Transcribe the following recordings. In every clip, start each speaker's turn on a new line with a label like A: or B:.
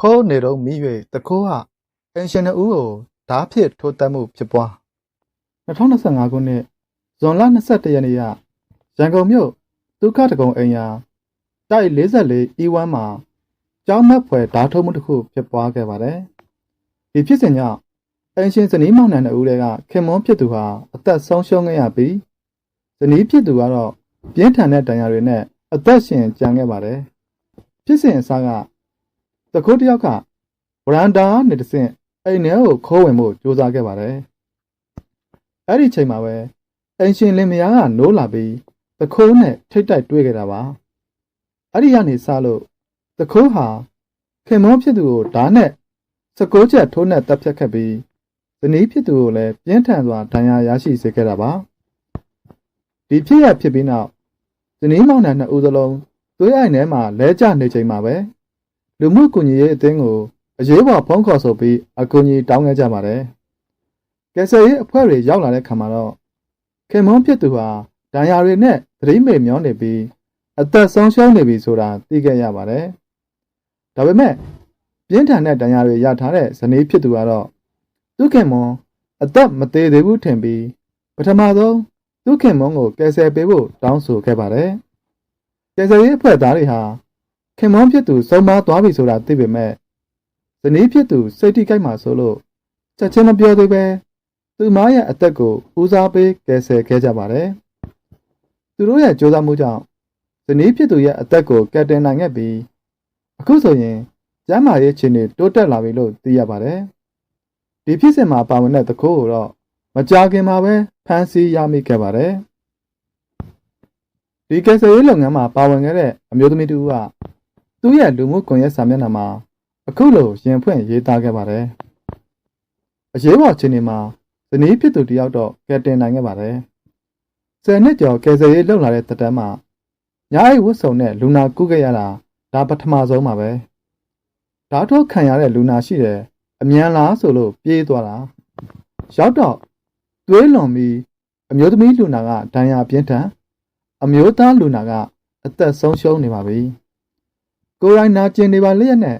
A: ခိုးနေတော့မိ၍တခိုးဟာအင်ရှင်နှစ်ဦးကိုဓားဖြစ်ထိုးတက်မှုဖြစ်ပွား2025ခုနှစ်ဇွန်လ22ရက်နေ့ကရန်ကုန်မြို့ဒုက္ခတကုံအိမ်ယာတိုက်44 E1 မှာကျောင်းမက်ဖွယ်ဓားထိုးမှုတစ်ခုဖြစ်ပွားခဲ့ပါတယ်ဒီဖြစ်စဉ်ကြောင့်အင်ရှင်ဇနီးမောင်နှံနှစ်ဦးတွေကခင်မွန်းဖြစ်သူဟာအသက်ဆုံးရှုံးခဲ့ရပြီးဇနီးဖြစ်သူကတော့ပြင်းထန်တဲ့ဒဏ်ရာတွေနဲ့အသက်ရှင်ကျန်ခဲ့ပါတယ်ဖြစ်စဉ်အစက တခိုးတယောက်ကဗရန်ဒါနဲ့တဆင့်အိမ်ထဲကိုခိုးဝင်ဖို့ကြိုးစားခဲ့ပါတယ်။အဲ့ဒီချိန်မှာပဲအင်ရှင်လင်မယားကနိုးလာပြီးတခိုးနဲ့ထိတ်တိုက်တွေ့ခဲ့တာပါ။အဲ့ဒီကနေစလို့တခိုးဟာခင်မောဖြစ်သူကိုဓာတ်နဲ့စကိုးချက်ထိုးနဲ့တပ်ဖြတ်ခဲ့ပြီးဇနီးဖြစ်သူကိုလည်းပြင်းထန်စွာဒဏ်ရာရရှိစေခဲ့တာပါ။ဒီဖြစ်ရဖြစ်ပြီးနောက်ဇနီးမောင်နှံနှစ်ဦးစလုံးသွေးအိုင်ထဲမှာလဲကျနေချိန်မှာပဲ လူမှုကူညီရေးအသင်းကိုအရေးပေါ်ဖုန်းခေါ်ဆိုပြီးအကူအညီတောင်းခဲ့ကြပါတယ်။ကယ်ဆယ်ရေးအဖွဲ့တွေရောက်လာတဲ့ခါမှာတော့ခင်မွန်းဖြစ်သူဟာဒဏ်ရာတွေနဲ့သတိမေ့မျောနေပြီးအသက်ဆုံးရှုံးနေပြီဆိုတာသိခဲ့ရပါတယ်။ဒါပေမဲ့ပြင်းထန်တဲ့ဒဏ်ရာတွေရထားတဲ့ဇနီးဖြစ်သူကတော့သူ့ခင်မွန်းအသက်မသေးသေးဘူးထင်ပြီးပထမဆုံးသူ့ခင်မွန်းကိုကယ်ဆယ်ပေးဖို့တောင်းဆိုခဲ့ပါတယ်။ကယ်ဆယ်ရေးအဖွဲ့သားတွေဟာ ခင်မွန်းဖြစ်သူစုံမသွားပြီဆိုတာသိပေမဲ့ဇနီးဖြစ်သူစိတ်ထိခိုက်မှဆိုလို့ချက်ချင်းမပြောသေးပဲသူမရဲ့အသက်ကိုဦးစားပေးကယ်ဆယ်ခဲ့ကြပါတယ်။သူတို့ရဲ့ကြိုးစားမှုကြောင့်ဇနီးဖြစ်သူရဲ့အသက်ကိုကယ်တင်နိုင်ခဲ့ပြီးအခုဆိုရင်ကျမ်းမာရေးအခြေအနေတိုးတက်လာပြီလို့သိရပါတယ်။ဒီဖြစ်စဉ်မှာပါဝင်တဲ့တခိုးကိုတော့မကြာခင်မှာပဲဖမ်းဆီးရမိခဲ့ပါတယ်။ဒီကယ်ဆယ်ရေးလုပ်ငန်းမှာပါဝင်ခဲ့တဲ့အမျိုးသမီးတူက သူ့ရဲ့လူမှုကွန်ရက်စာမျက်နှာမှာအခုလိုရင်ဖွင့်ရေးသားခဲ့ပါတယ်။အရေးပေါ်အခြေအနေမှာဇနီးဖြစ်သူတယောက်တော့ကယ်တင်နိုင်ခဲ့ပါတယ်။ဆယ်နှစ်ကျော်ကယ်ဆယ်ရေးလုပ်လာတဲ့တက်တန်းမှာညာအိတ်ဝတ်စုံနဲ့လူနာကုခဲ့ရတာဒါပထမဆုံးပါပဲ။ဓာတ်ထုတ်ခံရတဲ့လူနာရှိတယ်အမြန်လားဆိုလို့ပြေးသွားတာ။ရောက်တော့သွေးလွန်ပြီးအမျိုးသမီးလူနာကဒဏ်ရာပြင်းထန်အမျိုးသားလူနာကအသက်ဆုံးရှုံးနေပါပြီ။ ကိုယ်တိုင်နာကျင်နေပါလျက်နဲ့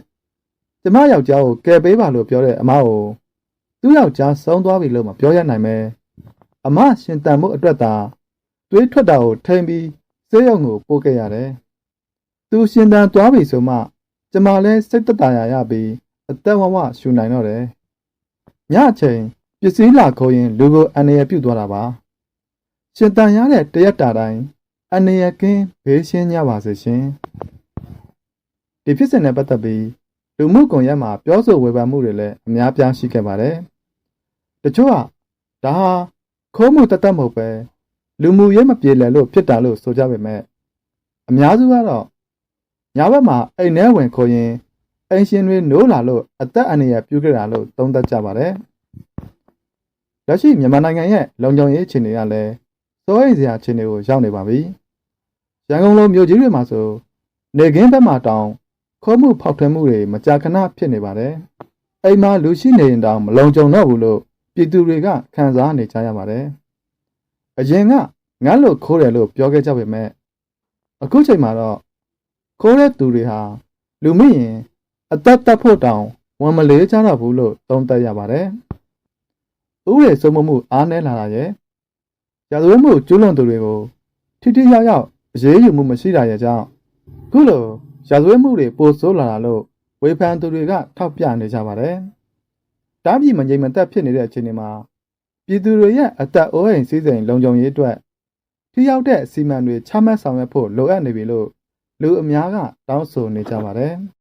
A: ကျမယောက်ျားကိုကယ်ပေးပါလို့ပြောတဲ့အမကိုသူ့ယောက်ျားဆုံးသွားပြီလို့မပြောရနိုင်ပဲအမရှင်တန်မှုအတွက်သာသွေးထွက်တာကိုထိန်ပြီးစေးရုံကိုပို့ခဲ့ရတယ်။သူရှင်တန်သွားပြီဆိုမှ ကျမလည်းစိတ်သက်သာရာရပြီးအသက်ဝဝရှူနိုင်တော့တယ်။ညအချိန်ပစ္စည်းလာခိုးရင်လူကိုအန္တရာယ်ပြုတ်သွားတာပါ။ရှင်တန်ရတဲ့တရက်တာတိုင်းအန္တရာယ်ကင်းဘေးရှင်းကြပါစေရှင်။ ဒီဖြစ်စဉ်နဲ့ပတ်သက်ပြီးလူမှုကွန်ရက်မှာပြောဆိုဝေဖန်မှုတွေလည်းအများပြားရှိခဲ့ပါတယ်။တချို့ကဒါဟာခိုးမှုတတ်တတ်မဟုတ်ပဲလူမှုရေးမပြေလည်လို့ဖြစ်တာလို့ဆိုကြပေမဲ့အများစုကတော့ညာဘက်မှာအိမ်ထဲဝင်ခိုးရင်အိမ်ရှင်တွေနိုးလာလို့အသက်အန္တရာယ်ပြုခဲ့တာလို့သုံးသပ်ကြပါတယ်။လက်ရှိမြန်မာနိုင်ငံရဲ့လုံခြုံရေးအခြေအနေကလည်းစိုးရိမ်စရာအခြေအနေကိုရောက်နေပါပြီ။ရန်ကုန်လိုမြို့ကြီးတွေမှာဆိုနေကင်းဘက်မှာတောင် ခိုးမှုဖောက်ထွင်းမှုတွေမကြာခဏဖြစ်နေပါတယ်။အိမ်မှာလူရှိနေရင်တောင်မလုံခြုံတော့ဘူးလို့ပြည်သူတွေကခံစားနေကြရပါတယ်။အရင်ကငတ်လို့ခိုးတယ်လို့ပြောခဲ့ကြပေမဲ့အခုချိန်မှာတော့ခိုးတဲ့သူတွေဟာလူမိရင်အသက်တက်ဖို့တောင်ဝန်မလေးကြတော့ဘူးလို့သုံးသပ်ရပါတယ်။ဥပဒေစိုးမိုးမှုအားနည်းလာတာရဲ့ရာဇဝတ်မှုကျူးလွန်သူတွေကိုထိထိရောက်ရောက်အရေးယူမှုမရှိတာရဲ့ကြောင့်ခုလို ရာဇဝတ်မှုတွေပိုဆိုးလာတာလို့ဝေဖန်သူတွေကထောက်ပြနေကြပါတယ်။တားပြည်မငြိမ်မသက်ဖြစ်နေတဲ့အချိန်မှာပြည်သူတွေရဲ့အသက်အိုးအိမ်စည်းစိမ်လုံခြုံရေးအတွက်ထိရောက်တဲ့အစီအမံတွေချမှတ်ဆောင်ရွက်ဖို့လိုအပ်နေပြီလို့လူအများကတောင်းဆိုနေကြပါတယ်။